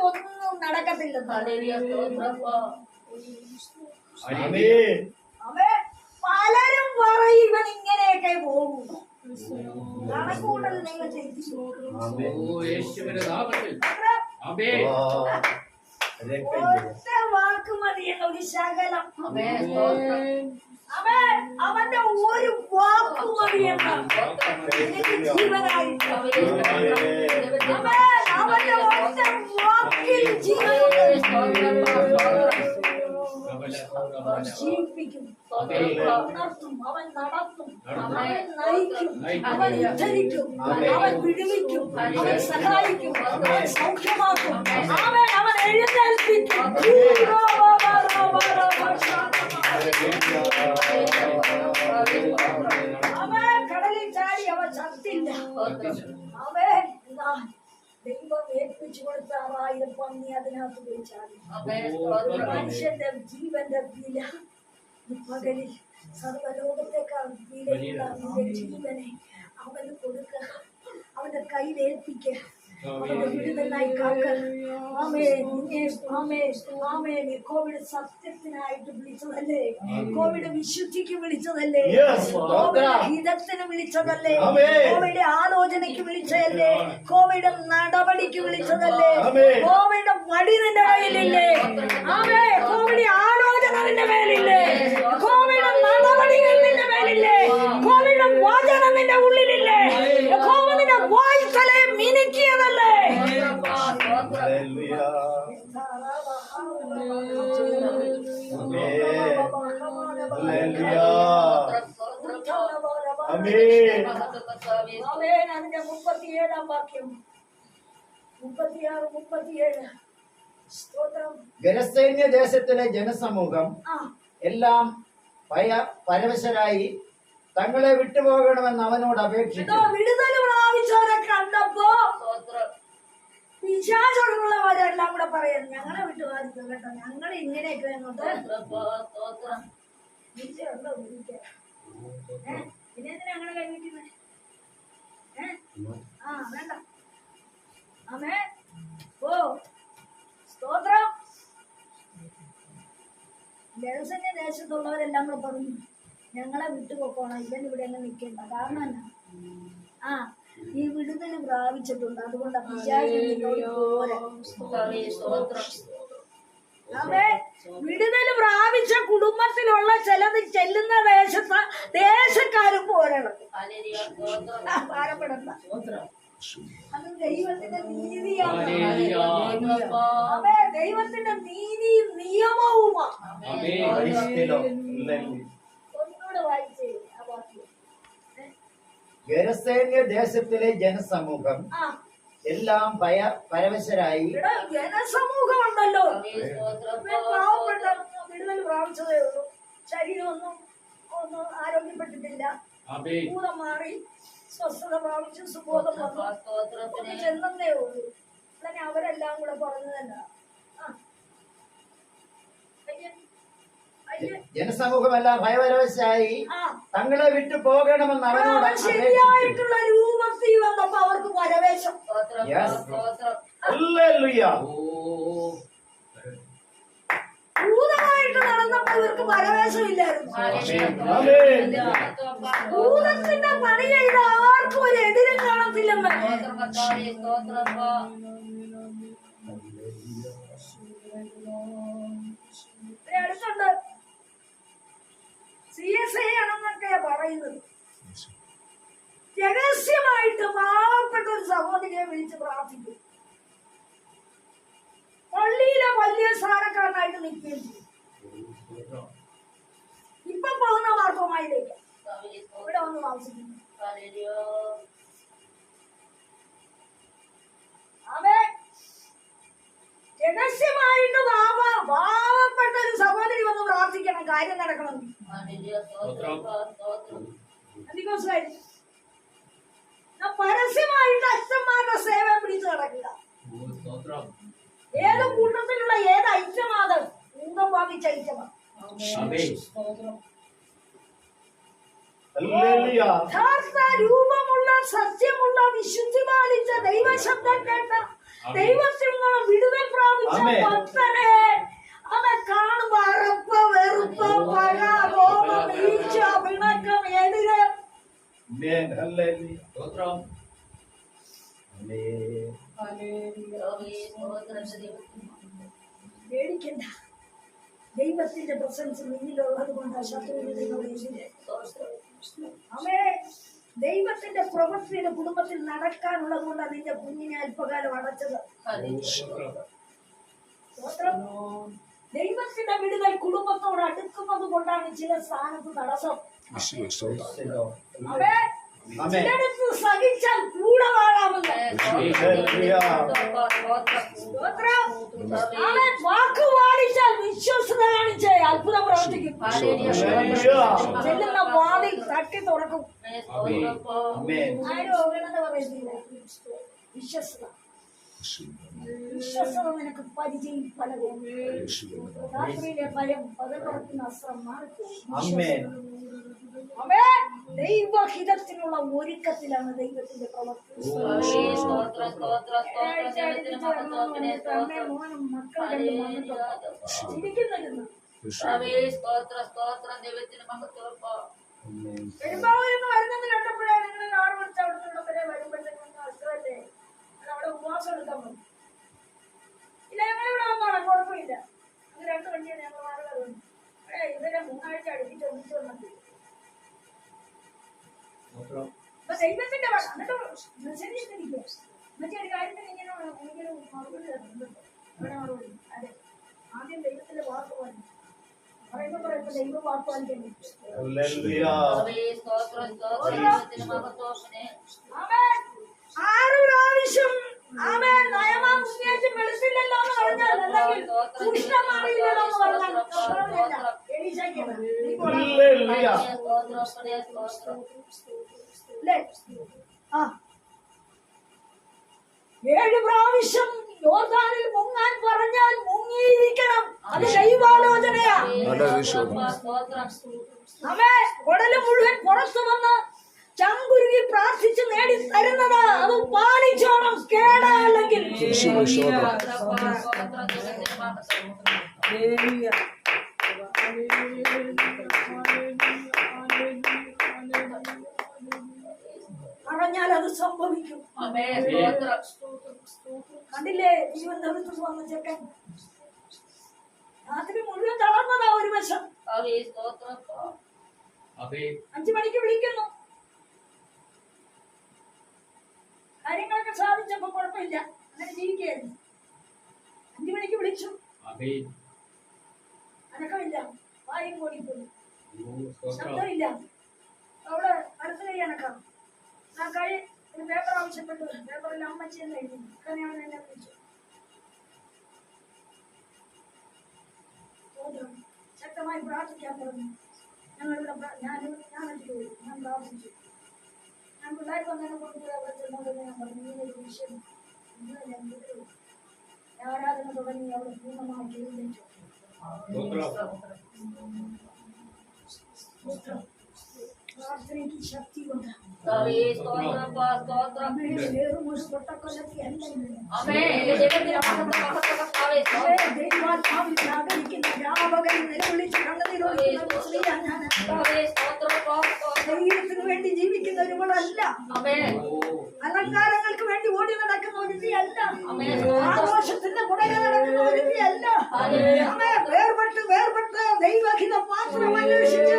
ഒന്നും നടക്കത്തില്ലെന്ന് പലരും പറയും ഇവൻ ഇങ്ങനെയൊക്കെ പോകും. കണക്കൂട്ടൽ നിങ്ങൾ ഒറ്റ വാക്ക് മതിയെന്ന ഒരു ശകലം. അവന്റെ ഒരു വാക്ക് മതിയെന്ന എനിക്ക് ജീവനായിട്ട് അവൻ അവന്റെ ഒറ്റ വാക്കിൽ ജീവനുണ്ട് അവൻ ജീവിപ്പിക്കും അവൻ ഉണർത്തും അവൻ നടത്തും അവൻ നയിക്കും അവൻ ഉദ്ധരിക്കും അവൻ വിടുവിക്കും അവൻ സഹായിക്കും അവൻ സൗഖ്യമാക്കും അവൻ അവൻ എഴുന്നേൽപ്പിക്കും അവൻ കടലിൽ ദൈവം ഏൽപ്പിച്ചു കൊടുത്ത ആറായിരം പന്നി അതിനകത്ത് സ്തോത്രം. മനുഷ്യന്റെ ജീവന്റെ വില പകലിൽ സർവലോകത്തെക്കാൾ വിലയുള്ള ജീവനെ അവന് കൊടുക്കുക. അവന്റെ കയ്യിൽ ഏൽപ്പിക്കുക. അവന്റെ വിടുതലായി കാക്ക ആമേ നിന്നെ ആമേ ആമേ നീ കോവിഡ് സത്യത്തിനായിട്ട് വിളിച്ചതല്ലേ? കോവിഡ് വിശുദ്ധിക്ക് വിളിച്ചതല്ലേ കോവിഡ്. ഹിതത്തിന് വിളിച്ചതല്ലേ. കോവിഡ് ആലോചനയ്ക്ക് വിളിച്ചതല്ലേ കോവിഡ് നടപടിക്ക് വിളിച്ചതല്ലേ. കോവിഡ് വടി നിന്റെ കയ്യിലില്ലേ ആമേ കോവിഡ് ആലോചന നിന്റെ മേലില്ലേ? കോവിഡ് നടപടികൾ നിന്റെ മേലില്ലേ കോവിഡ് വചനം നിന്റെ ഉള്ളിലില്ലേ? ആമേൻ അതിന്റെ മുപ്പത്തിയേഴാം വാക്യം. മുപ്പത്തിയാറ് മുപ്പത്തിയേഴ്. സ്തോത്രം. ഗരസൈന്യ ദേശത്തിലെ ജനസമൂഹം എല്ലാം ഭയ പരവശരായി തങ്ങളെ വിട്ടുപോകണമെന്ന് അവനോട് അപേക്ഷിച്ചു. സ്തോത്രം. വിശാചമുള്ളവരെല്ലാം കൂടെ പറയാം ഞങ്ങളെ വിട്ടുപോകാതിരിക്കും കേട്ടോ. ഞങ്ങൾ ഇങ്ങനെയൊക്കെ പിന്നെ എന്തിനാ ഏ? ആ വേണ്ട. അമേ സ്തോത്രം. ദേശത്തുള്ളവരെല്ലാം കൂടെ പറഞ്ഞു ഞങ്ങളെ വിട്ടുപോക്കോണം. ഇവൻ ഇവിടെ നിൽക്കണ്ട. കാരണം ആ ഈ വിടുതൽ പ്രാപിച്ചിട്ടുണ്ട്. അതുകൊണ്ട് വിടുതൽ വിടുതൽ പ്രാപിച്ച കുടുംബത്തിലുള്ള ചിലത് ചെല്ലുന്ന ദേശത്ത് ദേശക്കാരും പോരണം. ഹല്ലേലൂയ. സ്തോത്രം. ആ, ഭാരപ്പെടണ്ട. അത് ദൈവത്തിന്റെ നീതിയാണ്. ദൈവത്തിന്റെ നീതിയും നിയമവുമാണ്. ഗരസൈന്യ ദേശത്തിലെ ജനസമൂഹം എല്ലാം ഭയ പരവശരായി ജനസമൂഹമുണ്ടല്ലോ. ജനസമൂഹം ഉണ്ടല്ലോ. പാവപ്പെട്ട വിടുതൽ പ്രാപിച്ചതേ ഉള്ളൂ. ശരീരമൊന്നും ഒന്നും ആരോഗ്യപ്പെട്ടിട്ടില്ല. ഭൂതം മാറി സ്വസ്ഥത പ്രാപിച്ചു സുബോധം സ്തോത്രപ്പ. വന്നു ചെന്നേ ഉള്ളൂ. അങ്ങനെ അവരെല്ലാം കൂടെ പറഞ്ഞു തന്നെ അയ്യേ. ജനസമൂഹം എല്ലാം ഭയപരവശരായി തങ്ങളെ വിട്ടു പോകണമെന്ന് അവനോട് ശരിയായിട്ടുള്ള രൂപത്തിൽ വന്നപ്പോ അവർക്ക് പരവേശം. ഭൂതമായിട്ട് നടന്നപ്പോ ഇവർക്ക് പരവേശമില്ലായിരുന്നു. ഭൂതത്തിന്റെ പണി ചെയ്ത ആർക്കും ഒരു എതിരെ കാണത്തില്ലെന്ന്. സി എസ് ഐ ആണെന്നൊക്കെയാ പറയുന്നത് രഹസ്യമായിട്ട് പാവപ്പെട്ട ഒരു സഹോദരിയെ വിളിച്ച് പ്രാർത്ഥിക്കും. പള്ളിയിലെ വലിയ സ്ഥാനക്കാരനായിട്ട് നിൽക്കുകയും ചെയ്യും. ഇപ്പൊ പോകുന്ന സ്തോത്രം. ഇവിടെ വന്ന് താമസിക്കുന്നു. ഹല്ലേലൂയ. കാര്യം നടക്കണം. പരസ്യമായിട്ട് അച്ഛന്മാരുടെ സേവനം പിടിച്ചു നടക്കുക ഏത് കൂട്ടത്തിലുള്ള ഏത് ഐറ്റമാണ് ഊതം വാങ്ങിച്ച ഹല്ലേലൂയ. യഥാർത്ഥ രൂപമുള്ള സത്യമുള്ള വിശുദ്ധി പാലിച്ച ദൈവശബ്ദം കേട്ട ദൈവത്തിൽ നിന്നുള്ള വിടുതൽ പ്രാപിച്ച ഭക്തനെ അവൻ കാണുമ്പോ അറപ്പ് വെറുപ്പ് പക കോപം ഈച്ച പിണക്കം എതിര്. പേടിക്കണ്ട. ദൈവത്തിന്റെ പ്രസൻസ് നിന്നിലുള്ളത് കൊണ്ട് ശത്രുവിനോട് എതിരെ. അവേ ദൈവത്തിന്റെ പ്രവൃത്തിയുടെ കുടുംബത്തിൽ നടക്കാനുള്ളത് കൊണ്ടാണ് നിന്റെ കുഞ്ഞിനെ അല്പകാലം അടച്ചത്. സ്തോത്രം. ദൈവത്തിന്റെ വിടുതൽ കുടുംബത്തോട് അടുക്കുന്നത് കൊണ്ടാണ് ചില സ്ഥാനത്ത് തടസ്സം. ചിലടത്ത് സഹിച്ചാൽ കൂടെ വാഴാമെന്ന്. വാക്ക് പാലിച്ചാൽ വിശ്വസത കാണിച്ച് അത്ഭുതം പ്രവർത്തിക്കും. ഹല്ലേലൂയ. ചെല്ലുന്ന വാതിൽ തട്ടി തുറക്കും. ആരും പറയുന്നില്ല. വിശ്വസത നിനക്ക് പരിചയം രാത്രിയിലെ ഭയം അസ്ത്രം ദൈവഹിതത്തിനുള്ള ഒരുക്കത്തിലാണ് ദൈവത്തിന്റെ പ്രവർത്തനം. മോനും മക്കളും രണ്ടും വന്നിട്ടുണ്ട് ചിരിക്കുന്നിരുന്നു ആമേൻ. പെരുമ്പാവൂരിൽ നിന്ന് വരുന്നത് കണ്ടപ്പോഴേ നിങ്ങൾ ആറ് വരെ വരുമ്പോഴത്തേക്കും ഉപവാസം എടുക്കാൻ പറ്റും ഇല്ല ഞങ്ങൾ ഇവിടെ വന്നോളാം കുഴപ്പമില്ല. അത് രണ്ട് വണ്ടിയാണ് ഞങ്ങൾ മാറി വരുന്നത് ഏ ഇവരെ മൂന്നാഴ്ച അടുപ്പിച്ച് ഒന്നിച്ച് വന്നിട്ട്. അപ്പൊ ദൈവത്തിന്റെ വക എന്നിട്ട് ശരിയിരിക്കും മറ്റേ ഒരു കാര്യത്തിന് ഇങ്ങനെ ഇങ്ങനെ മറുപടി തരുന്നുണ്ട് ഇവിടെ മറുപടി അതെ. ആദ്യം ദൈവത്തിന്റെ വാക്ക് പറഞ്ഞു ദൈവം വാക്ക് പാലിക്കാൻ ഹല്ലേലൂയ. ആമേൻ. ആറ് പ്രാവശ്യം ആമേൻ നയമാ മുന്നേറ്റം വെളുത്തില്ലല്ലോ എന്ന് പറഞ്ഞാൽ അല്ലെങ്കിൽ കുഷ്ഠം മാറിയില്ലല്ലോ എന്ന് പറഞ്ഞാൽ ഏഴ് പ്രാവശ്യം യോർദാനിൽ മുങ്ങാൻ പറഞ്ഞാൽ മുങ്ങിയിരിക്കണം. അത് ശൈവാലോചനയാ അവേ ഉടൽ മുഴുവൻ പുറത്തു വന്ന് ചങ്കുരുകി പ്രാർത്ഥിച്ച് നേടി തരുന്നത് അത് പാലിച്ചോണം കേടല്ലെങ്കിൽ പറഞ്ഞാൽ അത് സംഭവിക്കും. കണ്ടില്ലേ വന്ന ചെക്കൻ? രാത്രി മുഴുവൻ തളർന്നതാ ഒരു വശം. അഞ്ചു മണിക്ക് വിളിക്കുന്നു. കാര്യങ്ങളൊക്കെ സാധിച്ചപ്പോ കുഴപ്പമില്ല. അങ്ങനെ ജീവിക്കുകയായിരുന്നു. അഞ്ചു മണിക്ക് വിളിച്ചു. അനക്കമില്ല. വായും കൂടിപ്പോയി ശബ്ദമില്ല. അവൾ അടുത്ത കൈ അനക്കാം. ആ കൈ ഒരു പേപ്പർ ആവശ്യപ്പെട്ടു. പേപ്പറിൽ അമ്മച്ചി എന്ന് എഴുതി. അങ്ങനെ അവൻ എന്നെ വിളിച്ചു. ശക്തമായി പ്രാർത്ഥിക്കാൻ പറഞ്ഞു. ഞങ്ങളിവിടെ ഞാനും ഞാൻ ഞാൻ പ്രാർത്ഥിച്ചു. ഞാൻ പിള്ളേർ വന്നതിനെ കൊണ്ട് അവിടെ ചെന്നോണ്ട് ഞാൻ പറഞ്ഞു ഇങ്ങനെ ഒരു വിഷയം ശരീരത്തിന് വേണ്ടി ജീവിക്കുന്ന ഒരുവളല്ല. അലങ്കാരങ്ങൾക്ക് വേണ്ടി ഓടി നടക്കുന്ന ഒരു. ആഘോഷത്തിന്റെ പുറകെ നടക്കുന്ന ഒരു. അമ്മേ വേർപെട്ട് വേർപെട്ട് ദൈവഹിതം മാത്രം അന്വേഷിച്ച്.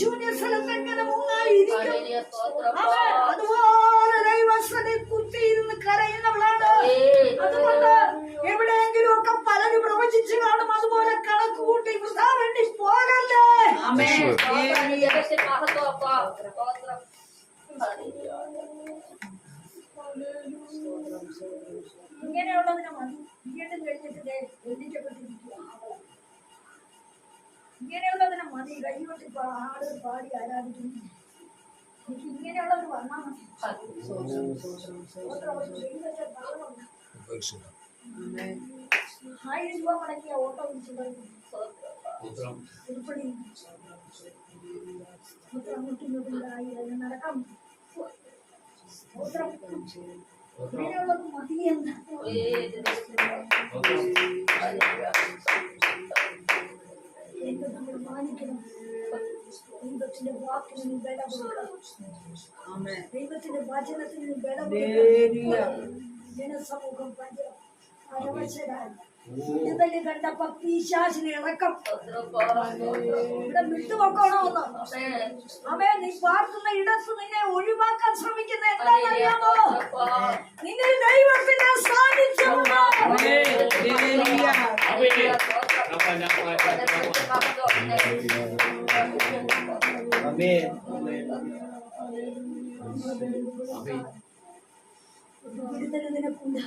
జూనియర్ సెలవు కనుక ముంగా ఇది കൈകൊട്ടി പാടി ആരാധിക്കുന്നു. എനിക്ക് ഇങ്ങനെയുള്ളത് വന്നാൽ മതി. ആയിരം രൂപ മുടക്കിയ ഓട്ടോ വിളിച്ചു ഉരുപ്പടി അങ്ങോട്ടും ഇങ്ങോട്ടും ആയി അതിന് നടക്കാം. ഇങ്ങനെയുള്ളത് മതിയെന്ന് എന്ന് നമ്മൾ മാനിക്കണം. ദൈവത്തിന്റെ വാക്കിന് നീ വില കൊടുക്കണം ദൈവത്തിന്റെ വചനത്തിന് നീ വില കൊടുക്കണം ജനസമൂഹം പരവശരായി. വിടുതൽ കണ്ടപ്പോ പീശാശിനെ ഇളക്കം. ഇവിടെ വിട്ടുപൊക്കണമെന്ന് അവേ നീ പാർക്കുന്ന ഇടത്ത് നിന്നെ ഒഴിവാക്കാൻ ശ്രമിക്കുന്ന എന്താണെന്നറിയാമോ നിന്നെ ദൈവത്തിന്റെ സാന്നിധ്യമുണ്ടോ Amén. നിനക്കുണ്ട്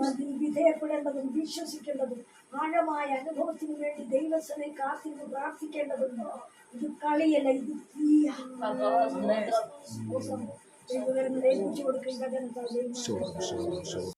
അതിന് വിധേയപ്പെടേണ്ടതും വിശ്വസിക്കേണ്ടതും ആഴമായ അനുഭവത്തിന് വേണ്ടി ദൈവസനെ കാത്തിരുന്ന് പ്രാർത്ഥിക്കേണ്ടതുണ്ട്. ഇത് കളിയല്ല ഇത് തീയ. ദൈവകരങ്ങളെ കുറിച്ച് കൊടുക്കേണ്ട